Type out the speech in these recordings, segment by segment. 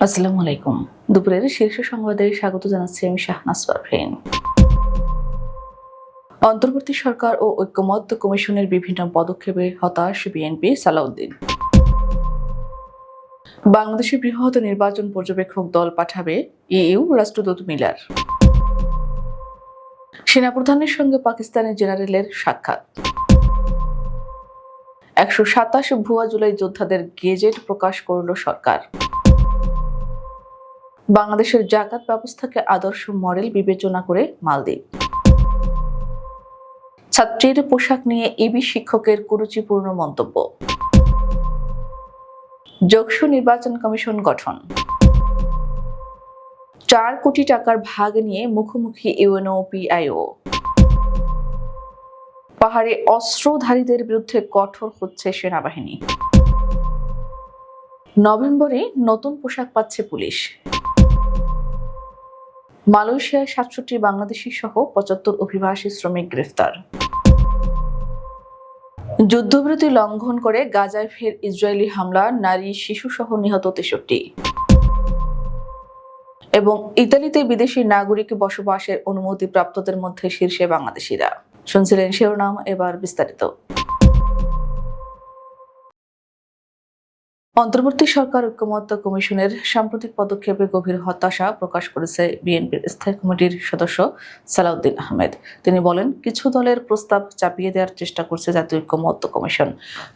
আসসালামু আলাইকুম। দুপুরের শীর্ষ সংবাদে স্বাগত জানাচ্ছি আমি শাহনাজ পারভীন। অন্তর্বর্তী সরকার ও ঐক্যমত্য কমিশনের বিভিন্ন পদক্ষেপে হতাশ বিএনপি সালাউদ্দিন। বাংলাদেশের বৃহৎ নির্বাচন পর্যবেক্ষক দল পাঠাবে ইইউ রাষ্ট্রদূত মিলার। সেনাপ্রধানের সঙ্গে পাকিস্তানের জেনারেলের সাক্ষাৎ। একশো সাতাশ ভুয়া জুলাই যোদ্ধাদের গেজেট প্রকাশ করল সরকার। বাংলাদেশের জাকাত ব্যবস্থাকে আদর্শ মডেল বিবেচনা করে মালদ্বীপ। ছাত্রীর পোশাক নিয়ে ইবি শিক্ষকের কুরুচিপূর্ণ মন্তব্য। যোগসু নির্বাচন কমিশন গঠন। চার কোটি টাকার ভাগ নিয়ে মুখোমুখি ইউএনও পিআইও। পাহাড়ে অস্ত্রধারীদের বিরুদ্ধে কঠোর হচ্ছে সেনাবাহিনী। নভেম্বরে নতুন পোশাক পাচ্ছে পুলিশ। মালয়েশিয়ায় সাতষট্টি বাংলাদেশি সহ পঁচাত্তর অভিবাসী শ্রমিক গ্রেফতার। যুদ্ধবিরতি লঙ্ঘন করে গাজায় ফের ইসরায়েলি হামলা, নারী, শিশু সহ নিহত তেষট্টি। এবং ইতালিতে বিদেশি নাগরিক বসবাসের অনুমতি প্রাপ্তদের মধ্যে শীর্ষে বাংলাদেশিরা। শুনছিলেন শিরোনাম, এবার বিস্তারিত। অন্তর্বর্তী সরকার ঐক্যমত্য কমিশনের সাম্প্রতিক পদক্ষেপে গভীর হতাশা প্রকাশ করেছে বিএনপির স্থায়ী কমিটির সদস্য সালাউদ্দিন আহমেদ। তিনি বলেন, কিছু দলের প্রস্তাব চাপিয়ে দেওয়ার চেষ্টা করছে জাতীয় ঐক্যমত্য কমিশন।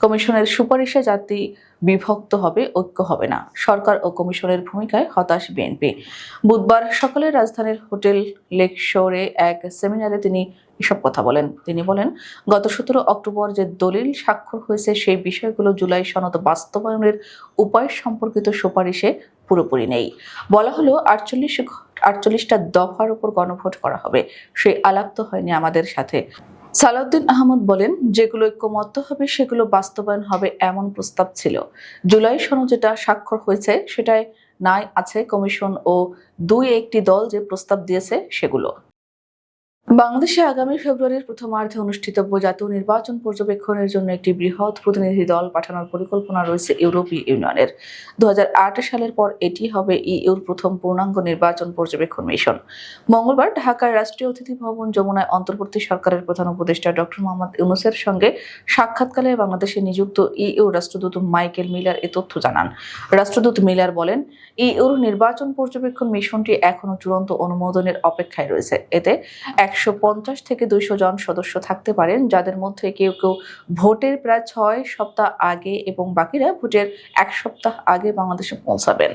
কমিশনের সুপারিশে জাতি বিভক্ত হবে, ঐক্য হবে না। সরকার ও কমিশনের ভূমিকায় হতাশ বিএনপি। বুধবার সকালে রাজধানীর হোটেল লেক শোরে এক সেমিনারে তিনি এসব কথা বলেন। তিনি বলেন, গত সতেরো অক্টোবর যে দলিল স্বাক্ষর হয়েছে, সেই বিষয়গুলো জুলাই সনদ বাস্তবায়নের উপায় সম্পর্কিত সুপারিশে পুরোপুরি নেই। বলা হলো, আটচল্লিশ, আটচল্লিশটা দফার উপর গণভোট করা হবে। সেই আলাপ তো হয়নি আমাদের সাথে। সালাউদ্দিন আহমদ বলেন, যেগুলো ঐক্যমত্য হবে, সেগুলো বাস্তবায়ন হবে এমন প্রস্তাব ছিল। জুলাই সনদ যেটা স্বাক্ষর হয়েছে সেটাই নাই আছে কমিশন ও দুই একটি দল যে প্রস্তাব দিয়েছে, সেগুলো। বাংলাদেশে আগামী ফেব্রুয়ারির প্রথমার্ধে অনুষ্ঠিতব্য জাতীয় নির্বাচন পর্যবেক্ষণের জন্য একটি বৃহৎ প্রতিনিধি দল পাঠানোর পরিকল্পনা রয়েছে ইউরোপীয় ইউনিয়নের। দু সালের পর এটি হবে ইউর প্রথম পূর্ণাঙ্গ নির্বাচন পর্যবেক্ষণ মিশন। মঙ্গলবার ঢাকার রাষ্ট্রীয় অতিথি ভবন যমুনায় অন্তর্বর্তী সরকারের প্রধান উপদেষ্টা ডক্টর মোহাম্মদ ইউনুসের সঙ্গে সাক্ষাৎকালে বাংলাদেশে নিযুক্ত ইউ রাষ্ট্রদূত মাইকেল মিলার এ তথ্য জানান। রাষ্ট্রদূত মিলার বলেন ইউর নির্বাচন পর্যবেক্ষণ মিশনটি এখনও চূড়ান্ত অনুমোদনের অপেক্ষায় রয়েছে। এতে একশো পঞ্চাশ থেকে দুইশো জন সদস্য থাকতে পারেন, যাদের মধ্যে কেউ কেউ ভোটের প্রায় ছয় সপ্তাহ আগে এবং বাকিরা ভোটের এক সপ্তাহ আগে বাংলাদেশে পৌঁছাবেন।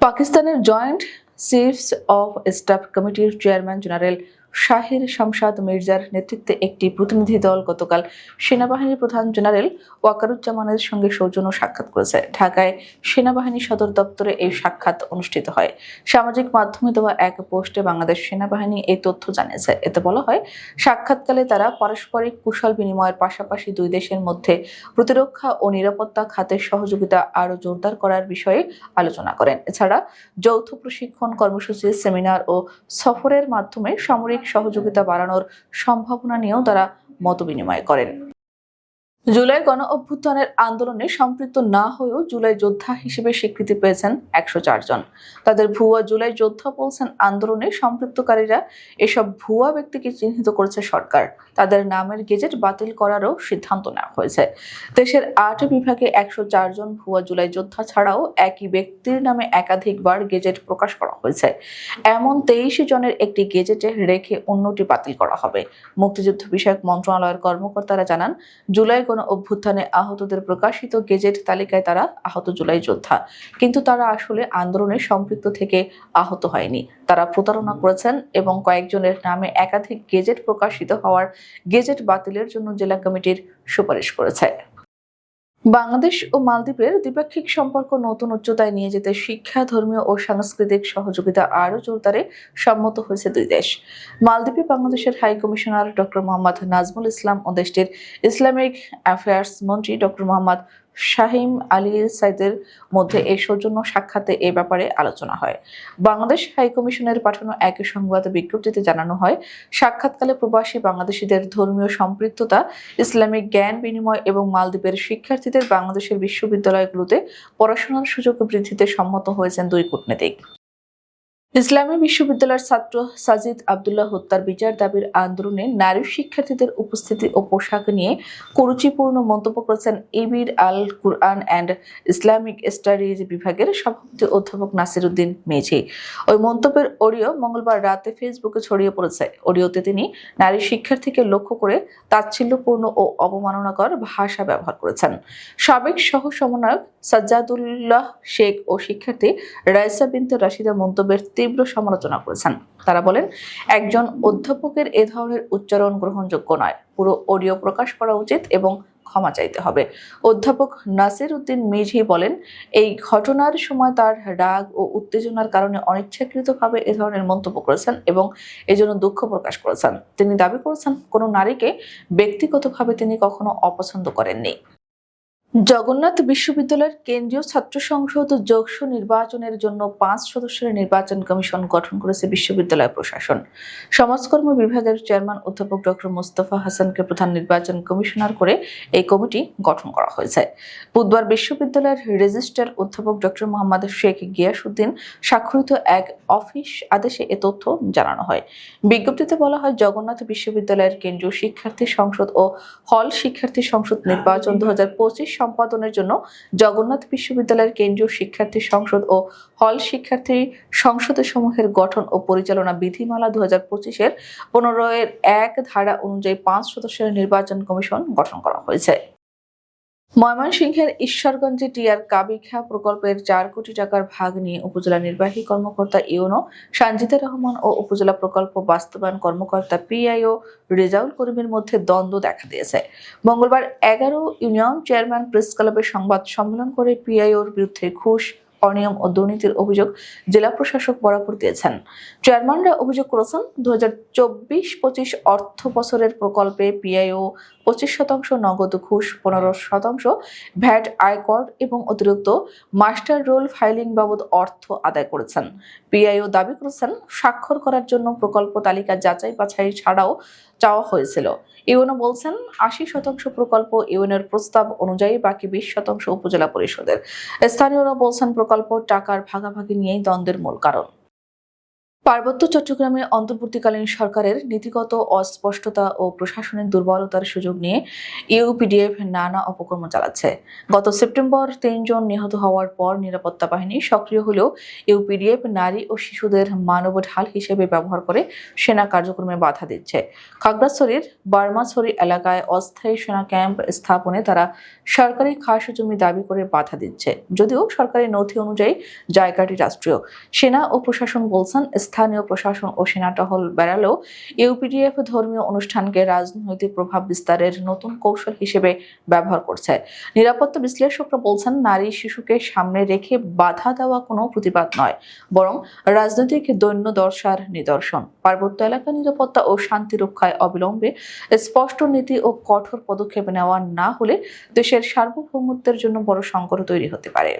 পাকিস্তানের জয়েন্ট চিফস অফ স্টাফ কমিটির চেয়ারম্যান জেনারেল শাহির শামশাদ মির্জার নেতৃত্বে একটি প্রতিনিধি দল গতকাল সেনাবাহিনীর প্রধান জেনারেল ওয়াকারুজ্জামানের সঙ্গে সৌজন্য সাক্ষাৎ করেছে। ঢাকায় সেনাবাহিনী সদর দপ্তরে এই সাক্ষাৎ অনুষ্ঠিত হয়। সামাজিক মাধ্যমে দেওয়া এক পোস্টে বাংলাদেশ সেনাবাহিনী এই তথ্য জানিয়েছে। এতে বলা হয়, সাক্ষাৎকালে তারা পারস্পরিক কুশল বিনিময়ের পাশাপাশি দুই দেশের মধ্যে প্রতিরক্ষা ও নিরাপত্তা খাতের সহযোগিতা আরও জোরদার করার বিষয়ে আলোচনা করেন। এছাড়া যৌথ প্রশিক্ষণ কর্মসূচি, সেমিনার ও সফরের মাধ্যমে সামরিক সহযোগিতা বাড়ানোর সম্ভাবনা নিয়েও তারা মতবিনিময় করেন। জুলাই গণ অভ্যুত্থানের আন্দোলনে সম্পৃক্ত না হয়েও জুলাই যোদ্ধা হিসেবে স্বীকৃতি পেয়েছেন একশো চার জন। তাদের ভুয়া জুলাই যোদ্ধা বলছেন, আন্দোলনে সম্পৃক্তকারীরা এসব ভুয়া ব্যক্তিকে চিহ্নিত করেছে সরকার। তাদের নামের গেজেট বাতিল করারও সিদ্ধান্ত নেওয়া হয়েছে। দেশের আট বিভাগে একশো জন ভুয়া জুলাই যোদ্ধা ছাড়াও একই ব্যক্তির নামে একাধিকবার গেজেট প্রকাশ করা হয়েছে। এমন তেইশ জনের একটি গেজেটে রেখে অন্যটি বাতিল করা হবে। মুক্তিযুদ্ধ বিষয়ক মন্ত্রণালয়ের কর্মকর্তারা জানান, জুলাই গণ অভ্যুত্থানে আহতদের প্রকাশিত গেজেট তালিকায় তারা আহত জুলাই যোদ্ধা। কিন্তু তারা আসলে আন্দোলনে সম্পৃক্ত থেকে আহত হয়নি। তারা প্রতারণা করেছেন এবং কয়েকজনের নামে একাধিক গেজেট প্রকাশিত হওয়ার গেজেট বাতিলের জন্য জেলা কমিটির সুপারিশ করেছে। বাংলাদেশ ও মালদ্বীপের দ্বিপাক্ষিক সম্পর্ক নতুন উচ্চতায় নিয়ে যেতে শিক্ষা, ধর্মীয় ও সাংস্কৃতিক সহযোগিতা আরও জোরদারে সম্মত হয়েছে দুই দেশ। মালদ্বীপে বাংলাদেশের high commissioner doctor Mohammad Nazmul Islam ও দেশটির ইসলামিক অ্যাফেয়ার্স মন্ত্রী ডক্টর মোহাম্মদ শাহিম আলী সাইদের মধ্যে এই সৌজন্য সাক্ষাতে এ ব্যাপারে আলোচনা হয়। বাংলাদেশ হাইকমিশনের পাঠানো এক সংবাদ বিজ্ঞপ্তিতে জানানো হয়, সাক্ষাৎকালে প্রবাসী বাংলাদেশিদের ধর্মীয় সম্পৃক্ততা, ইসলামিক জ্ঞান বিনিময় এবং মালদ্বীপের শিক্ষার্থীদের বাংলাদেশের বিশ্ববিদ্যালয়গুলোতে পড়াশোনার সুযোগ বৃদ্ধিতে সম্মত হয়েছেন দুই কূটনীতিক। ইসলামী বিশ্ববিদ্যালয়ের ছাত্র সাজিদ আবদুল্লাহ হত্যার বিচার দাবির আন্দোলনে নারী শিক্ষার্থীদের উপস্থিতি ও পোশাক নিয়ে কুরুচিপূর্ণ মন্তব্য করেছেন ইবির Al Quran and Islamic studies বিভাগের সভাপতি অধ্যাপক নাসির উদ্দিন মেঝি। ওই মন্তব্যের অডিও মঙ্গলবার রাতে ফেসবুকে ছড়িয়ে পড়েছে। অডিওতে তিনি নারী শিক্ষার্থীকে লক্ষ্য করে তাচ্ছিল্যপূর্ণ ও অবমাননাকর ভাষা ব্যবহার করেছেন। সাবেক সহ সমন্বয়ক সাজ্জাদুল্লাহ শেখ ও শিক্ষার্থী রাইসা বিনতে রাশিদা মন্তব্যের তীব্র সমালোচনা করেছেন। তারা বলেন, একজন অধ্যাপকের এ ধরনের উচ্চারণ গ্রহণযোগ্য নয়। পুরো অডিও প্রকাশ করা উচিত এবং ক্ষমা চাইতে হবে। অধ্যাপক নাসির উদ্দিন মিঝি বলেন, এই ঘটনার সময় তার রাগ ও উত্তেজনার কারণে অনিচ্ছাকৃতভাবে এ ধরনের মন্তব্য করেছেন এবং এজন্য দুঃখ প্রকাশ করেছেন। তিনি দাবি করেছেন, কোনো নারীকে ব্যক্তিগতভাবে তিনি কখনো অপছন্দ করেননি। জগন্নাথ বিশ্ববিদ্যালয়ের কেন্দ্রীয় ছাত্র সংসদ যোগস নির্বাচনের জন্য পাঁচ সদস্যের নির্বাচন কমিশন গঠন করেছে বিশ্ববিদ্যালয় প্রশাসন। সমাজকর্ম বিভাগের চেয়ারম্যান অধ্যাপক ডক্টর মোস্তফা হাসানকে প্রধান নির্বাচন কমিশনার করে এই কমিটি গঠন করা হয়েছে। বুধবার বিশ্ববিদ্যালয়ের রেজিস্ট্রার অধ্যাপক ডক্টর মোহাম্মদ শেখ গিয়াসুদ্দিন স্বাক্ষরিত এক অফিস আদেশে এ তথ্য জানানো হয়। বিজ্ঞপ্তিতে বলা হয়, জগন্নাথ বিশ্ববিদ্যালয়ের কেন্দ্রীয় শিক্ষার্থী সংসদ ও হল শিক্ষার্থী সংসদ নির্বাচন দু হাজার পঁচিশ সম্পাদনের জন্য জগন্নাথ বিশ্ববিদ্যালয়ের কেন্দ্রীয় শিক্ষার্থী সংসদ ও হল শিক্ষার্থী সংসদ সমূহের গঠন ও পরিচালনা বিধিমালা দু হাজার পঁচিশের পনেরো এর এক ধারা অনুযায়ী পাঁচ সদস্যের নির্বাচন কমিশন গঠন করা হয়েছে। ময়মনসিংহের ঈশ্বরগঞ্জে টিআর কাবিখা প্রকল্পের চার কোটি টাকার ভাগ নিয়ে উপজেলা নির্বাহী কর্মকর্তা ইউনো, সানজিদা রহমান ও উপজেলা প্রকল্প বাস্তবায়ন কর্মকর্তা পিআইও রেজাউল করিমের মধ্যে দ্বন্দ্ব দেখা দিয়েছে। মঙ্গলবার এগারো ইউনিয়ন চেয়ারম্যান প্রেস ক্লাবের সংবাদ সম্মেলন করে পিআইওর বিরুদ্ধে ঘুষ, অনিয়ম ও দুর্নীতির অভিযোগ জেলা প্রশাসক বরাবর দিয়েছেন। চেয়ারম্যানরা অভিযোগ করেছেন দু হাজার চব্বিশ পঁচিশ অর্থ বছরের প্রকল্পে পিআইও পঁচিশ শতাংশ নগদ ঘুষ, পনেরো শতাংশ ভ্যাট, আয়কর এবং অতিরিক্ত মাস্টার রোল ফাইলিং বাবদ অর্থ আদায় করেছেন। পিআইও দাবি করেছেন, স্বাক্ষর করার জন্য প্রকল্প তালিকা যাচাই বাছাই ছাড়াও চাওয়া হয়েছিল। ইউনো বলছেন, আশি শতাংশ প্রকল্প ইউনের প্রস্তাব অনুযায়ী বাকি বিশ শতাংশ উপজেলা পরিষদের। স্থানীয়রা বলছেন, প্রকল্প টাকার ভাগাভাগি নিয়েই দ্বন্দ্বের মূল কারণ। পার্বত্য চট্টগ্রামে অন্তর্বর্তীকালীন সরকারের নীতিগত অস্পষ্টতা ও প্রশাসনিক দুর্বলতার সুযোগ নিয়ে ইউপিডিএফ নানা অপকর্ম চালাচ্ছে। গত সেপ্টেম্বর তিনজন নিহত হওয়ার পর নিরাপত্তা বাহিনী সক্রিয় হলেও ইউপিডিএফ নারী ও শিশুদের মানব ঢাল হিসেবে ব্যবহার করে সেনা কার্যক্রমে বাধা দিচ্ছে। খাগড়াছড়ির বার্মাছড়ি এলাকায় অস্থায়ী সেনা ক্যাম্প স্থাপনে তারা সরকারি খাস জমি দাবি করে বাধা দিচ্ছে। যদিও সরকারি নথি অনুযায়ী জায়গাটি রাষ্ট্রীয়। সেনা ও প্রশাসন বলছেন স্থানীয় প্রশাসন ও সেনা টহল বেড়ালেও ইউপিডিএফ ধর্মীয় অনুষ্ঠানকে রাজনৈতিক প্রভাব বিস্তারের নতুন কৌশল হিসেবে ব্যবহার করছে। নিরাপত্তা বিশ্লেষকরা বলছেন, নারী শিশুকে সামনে রেখে বাধা দেওয়া কোনো প্রতিবাদ নয়, বরং রাজনৈতিক দৈন্য দর্শার নিদর্শন। পার্বত্য এলাকা নিরাপত্তা ও শান্তি রক্ষায় অবিলম্বে স্পষ্ট নীতি ও কঠোর পদক্ষেপ নেওয়া না হলে দেশের সার্বভৌমত্বের জন্য বড় সংকট তৈরি হতে পারে।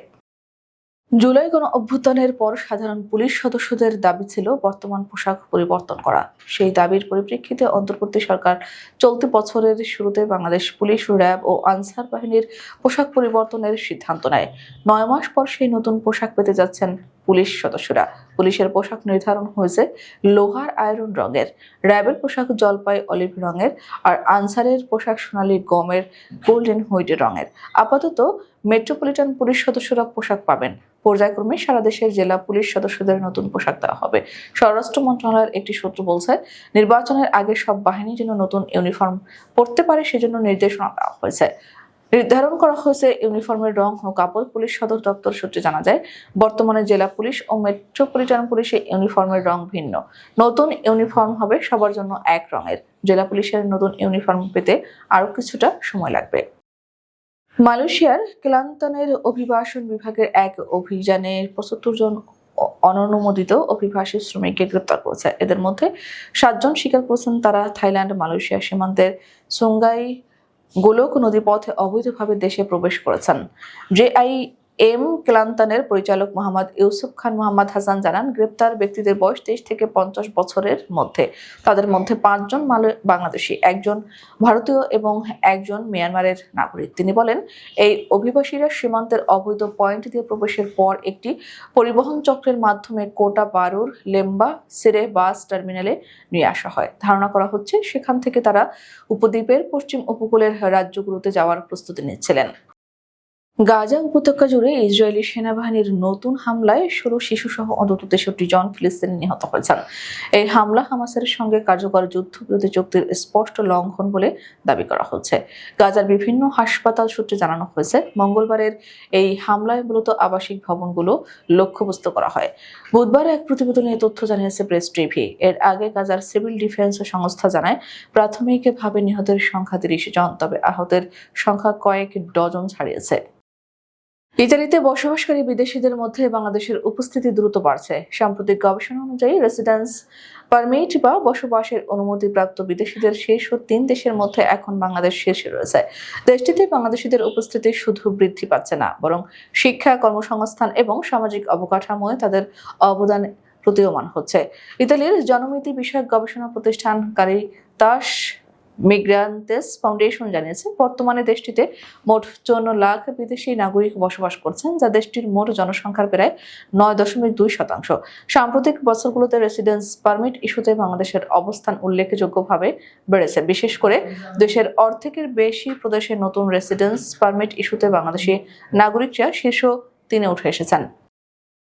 জুলাই গণ অভ্যুত্থানের পর সাধারণ পুলিশ সদস্যদের দাবি ছিল বর্তমান পোশাক পরিবর্তন করা। সেই দাবির পরিপ্রেক্ষিতে অন্তর্বর্তী সরকার চলতি বছরের শুরুতে বাংলাদেশ পুলিশ, র্যাব ও আনসার বাহিনীর পোশাক পরিবর্তনের সিদ্ধান্ত নেয়। নয় মাস পর সেই নতুন পোশাক পেতে যাচ্ছেন পুলিশ সদস্যরা। পুলিশের পোশাক নির্ধারণ হয়েছে লোহার আয়রন রঙের, র্যাবের পোশাক জলপাই, অলিভ রঙের আর আনসারের পোশাক সোনালী গমের গোল্ডেন হোয়াইট রঙের। আপাতত মেট্রোপলিটন পুলিশ সদস্যরা পোশাক পাবেন। পর্যায়ক্রমে সারা দেশের জেলা পুলিশ সদস্যদের নতুন পোশাক দেওয়া হবে। স্বরাষ্ট্র মন্ত্রণালয়ের একটি সূত্র বলছে, নির্বাচনের আগে সব বাহিনী যেন নতুন ইউনিফর্ম পরতে পারে সেজন্য নির্দেশনা দেওয়া হয়েছে। নির্ধারণ করা হয়েছে ইউনিফর্মের রং ও কাপড়। পুলিশ সদর দপ্তর সূত্রে জানা যায়, বর্তমানে জেলা পুলিশ ও মেট্রোপলিটন পুলিশে ইউনিফর্মের রং ভিন্ন। নতুন ইউনিফর্ম হবে সবার জন্য এক রঙের। জেলা পুলিশের নতুন ইউনিফর্ম পেতে আরও কিছুটা সময় লাগবে। মালয়েশিয়ার ক্লান্তনের অভিবাসন বিভাগের এক অভিযানে পঁচাত্তর জন অননুমোদিত অভিবাসী শ্রমিককে গ্রেপ্তার করেছে। এদের মধ্যে সাতজন স্বীকার করেছেন তারা থাইল্যান্ড, মালয়েশিয়া সীমান্তের সুঙ্গাই গোলক নদীপথে অবৈধভাবে দেশে প্রবেশ করেছেন। জেআই এম ক্লান্তানের পরিচালক মোহাম্মদ ইউসুফ খান মোহাম্মদ হাসান জানান, গ্রেপ্তার ব্যক্তিদের বয়স তেইশ থেকে পঞ্চাশ বছরের মধ্যে। তাদের মধ্যে পাঁচজন মালে- বাংলাদেশি, একজন ভারতীয় এবং একজন মিয়ানমারের নাগরিক। তিনি বলেন, এই অভিবাসীরা সীমান্তের অবৈধ পয়েন্ট দিয়ে প্রবেশের পর একটি পরিবহন চক্রের মাধ্যমে কোটা বারুর লেম্বা সিরে বাস টার্মিনালে নিয়ে আসা হয়। ধারণা করা হচ্ছে, সেখান থেকে তারা উপদ্বীপের পশ্চিম উপকূলের রাজ্যগুলোতে যাওয়ার প্রস্তুতি নিচ্ছিলেন। গাজা উপত্যকা জুড়ে ইসরায়েলি সেনাবাহিনীর নতুন হামলায় ষোলো শিশুসহ অন্তত তেষট্টি জন ফিলিস্তিনি নিহত হয়েছেন। এই হামলা হামাসের সঙ্গে কার্যকর যুদ্ধবিরতি চুক্তির স্পষ্ট লঙ্ঘন বলে দাবি করা হচ্ছে। গাজার বিভিন্ন হাসপাতাল সূত্রে জানানো হয়েছে, মঙ্গলবারের এই হামলায় মূলত আবাসিক ভবনগুলো লক্ষ্যবস্তু করা হয়। বুধবার এক প্রতিবেদনে তথ্য জানিয়েছে প্রেস টিভি। এর আগে গাজার সিভিল ডিফেন্স সংস্থা জানায়, প্রাথমিকভাবে নিহতের সংখ্যা তিরিশ জন, তবে আহতের সংখ্যা কয়েক ডজন ছাড়িয়েছে। ইতালিতে বসবাসকারী বিদেশিদের মধ্যে বাংলাদেশের উপস্থিতি দ্রুত বাড়ছে। সাম্প্রতিক গবেষণা অনুযায়ী রেসিডেন্স পারমিট বা বসবাসের অনুমতিপ্রাপ্ত বিদেশিদের শীর্ষ তিন দেশের মধ্যে এখন বাংলাদেশ শীর্ষে রয়েছে। দেশটিতে বাংলাদেশিদের উপস্থিতি শুধু বৃদ্ধি পাচ্ছে না, বরং শিক্ষা, কর্মসংস্থান এবং সামাজিক অবকাঠামোয় তাদের অবদান প্রতীয়মান হচ্ছে। ইতালির জনমিতি বিষয়ক গবেষণা প্রতিষ্ঠান কারিতাস মিগ্রান্তেস ফাউন্ডেশন জানিয়েছে, বর্তমানে দেশটিতে মোট চৌন্ন লাখ বিদেশি নাগরিক বসবাস করছেন, যা দেশটির মোট জনসংখ্যার প্রায় নয় দশমিক দুই শতাংশ। সাম্প্রতিক বছরগুলোতে রেসিডেন্স পারমিট ইস্যুতে বাংলাদেশের অবস্থান উল্লেখযোগ্যভাবে বেড়েছে। বিশেষ করে দেশের অর্ধেকের বেশি প্রদেশে নতুন রেসিডেন্স পারমিট ইস্যুতে বাংলাদেশি নাগরিকরা শীর্ষ তিনে উঠে এসেছেন।